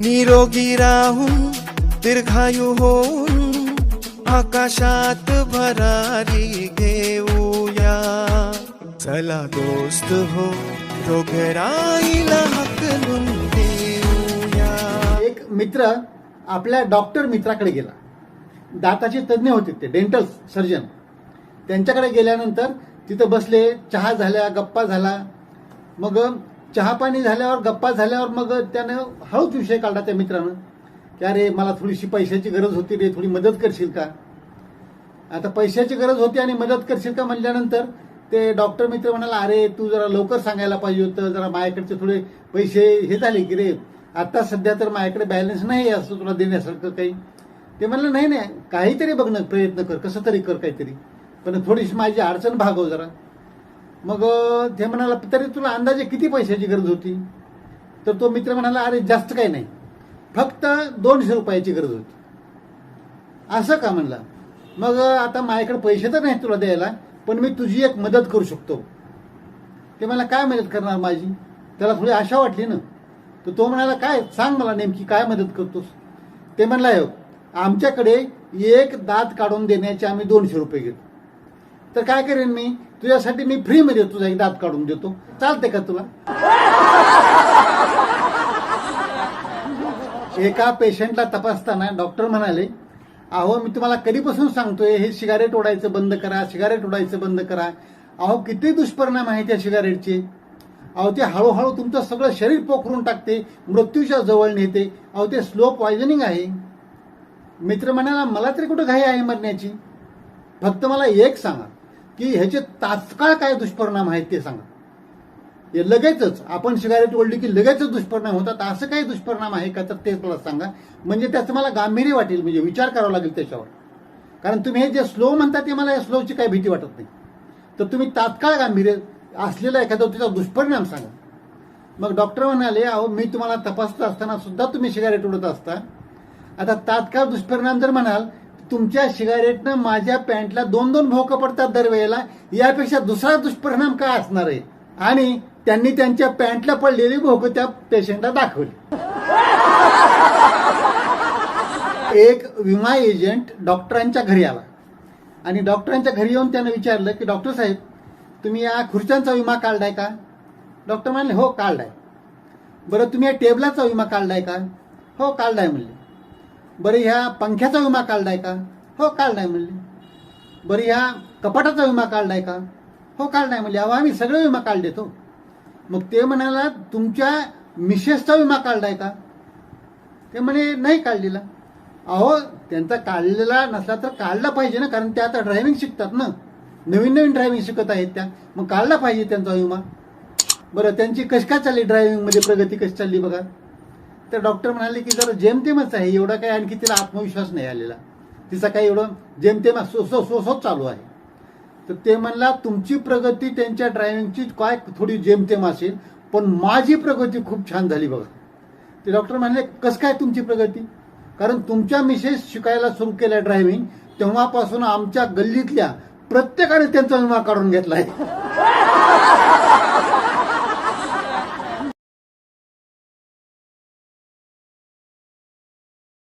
निरोगी राहून दीर्घायू होऊन आकाशात भरारी घेऊया. चला दोस्त हो रोगराईला हकलून देऊया. एक मित्र आपल्या डॉक्टर मित्राकडे गेला. दाताचे तज्ज्ञ होते ते डेंटल सर्जन. त्यांच्याकडे गेल्यानंतर तिथं बसले चहा झाल्या गप्पा झाला. मग चहा पाणी झाल्यावर गप्पा झाल्यावर मग त्यानं हळूच विषय काढला त्या मित्रानं. की अरे मला थोडीशी पैशाची गरज होती रे थोडी मदत करशील का? आता पैशाची गरज होती आणि मदत करशील का म्हणल्यानंतर ते डॉक्टर मित्र म्हणाला अरे तू जरा लवकर सांगायला पाहिजे होतं जरा माझ्याकडचे थोडे पैसे हे झाले की रे. आता सध्या तर माझ्याकडे बॅलन्स नाही आहे असं तुला देण्यासारखं काही. ते म्हणलं नाही नाही काहीतरी बघणं प्रयत्न कर कसं तरी कर काहीतरी. पण थोडीशी माझी अडचण भागव जरा. मग ते म्हणाला तरी तुला अंदाजे किती पैशाची गरज होती? तर तो मित्र म्हणाला अरे जास्त काही नाही. फक्त दोनशे रुपयाची गरज होती. असं का म्हणला? मग आता माझ्याकडे पैसे तर नाही तुला द्यायला पण मी तुझी एक मदत करू शकतो. ते मला काय मदत करणार माझी? त्याला थोडी आशा वाटली ना. तर तो म्हणाला काय? सांग मला नेमकी काय मदत करतोस? ते म्हणला "हो, आमच्याकडे एक दात काढून देण्याचे आम्ही दोनशे रुपये घेतो. तर काय करेन मी? तुझ्यासाठी मी फ्रीमध्ये तुझा एक दात काढून देतो. चालते का तुला? एका पेशंटला तपासताना डॉक्टर म्हणाले अहो मी तुम्हाला कधीपासून सांगतोय हे सिगारेट ओढायचं बंद करा सिगारेट ओढायचं बंद करा. अहो किती दुष्परिणाम आहे त्या सिगारेटचे अहो ते हळूहळू तुमचं सगळं शरीर पोखरून टाकते मृत्यूच्या जवळ नेते. अहो ते स्लो पॉयझनिंग आहे. मित्र म्हणाला मला तरी कुठं घाई आहे मरण्याची? फक्त मला एक सांगा. की ह्याचे तात्काळ काय दुष्परिणाम आहेत ते सांगा. हे लगेचच आपण सिगारेट ओढली की लगेचच दुष्परिणाम होतात असं काही दुष्परिणाम आहे का? तर ते मला सांगा. म्हणजे त्याचं मला गांभीर्य वाटेल म्हणजे विचार करावा लागेल त्याच्यावर. कारण तुम्ही हे जे स्लो म्हणता ते मला या स्लोची काही भीती वाटत नाही. तर तुम्ही तात्काळ गांभीर्य असलेला एखादा त्याचा दुष्परिणाम सांगा. मग डॉक्टर म्हणाले अहो मी तुम्हाला तपासत असताना सुद्धा तुम्ही सिगारेट उडत असता. आता तात्काळ दुष्परिणाम जर म्हणाल तुमच्या शिगारेटनं माझ्या पॅन्टला दोन दोन भोकं पडतात दरवेळेला यापेक्षा दुसरा दुष्परिणाम काय असणार आहे? आणि त्यांनी त्यांच्या पॅन्टला पडलेली भोकं त्या पेशंटला दाखवली. एक विमा एजंट डॉक्टरांच्या घरी आला. आणि डॉक्टरांच्या घरी येऊन त्यानं विचारलं की डॉक्टर साहेब तुम्ही या खुर्च्यांचा विमा काढलाय का? डॉक्टर म्हणले हो काढलाय. बरं तुम्ही या टेबलाचा विमा काढलाय का? हो काढलाय म्हणले. बरं ह्या पंख्याचा विमा काढलाय का? हो काढलाय म्हणले. बरं ह्या कपाटाचा विमा काढलाय का? हो काढलाय म्हणले. अहो आम्ही सगळे विमा काढले तो हो. मग ते म्हणाला तुमच्या मिसेसचा विमा काढलाय का? ते म्हणे नाही काढलेला. अहो त्यांचा काढलेला नसला तर काढला पाहिजे ना कारण त्या आता ड्रायव्हिंग शिकतात ना. नवीन नवीन ड्रायव्हिंग शिकत आहेत त्या. मग काढला पाहिजे त्यांचा विमा. बरं त्यांची कशी काय चालली ड्रायव्हिंगमध्ये प्रगती कशी चालली बघा. तर डॉक्टर म्हणाले की जरा जेमतेमच आहे एवढा काही आणखी तिला आत्मविश्वास नाही आलेला. तिचा काही एवढं जेमतेम सो सो सो चालू आहे. तर ते म्हणला तुमची प्रगती त्यांच्या ड्रायव्हिंगची काय थोडी जेमतेम असेल पण माझी प्रगती खूप छान झाली बघा. ते डॉक्टर म्हणाले कसं काय तुमची प्रगती? कारण तुमच्या मिसेस शिकायला सुरू केल्या ड्रायव्हिंग तेव्हापासून आमच्या गल्लीतल्या प्रत्येकाने त्यांचा विमा काढून घेतला आहे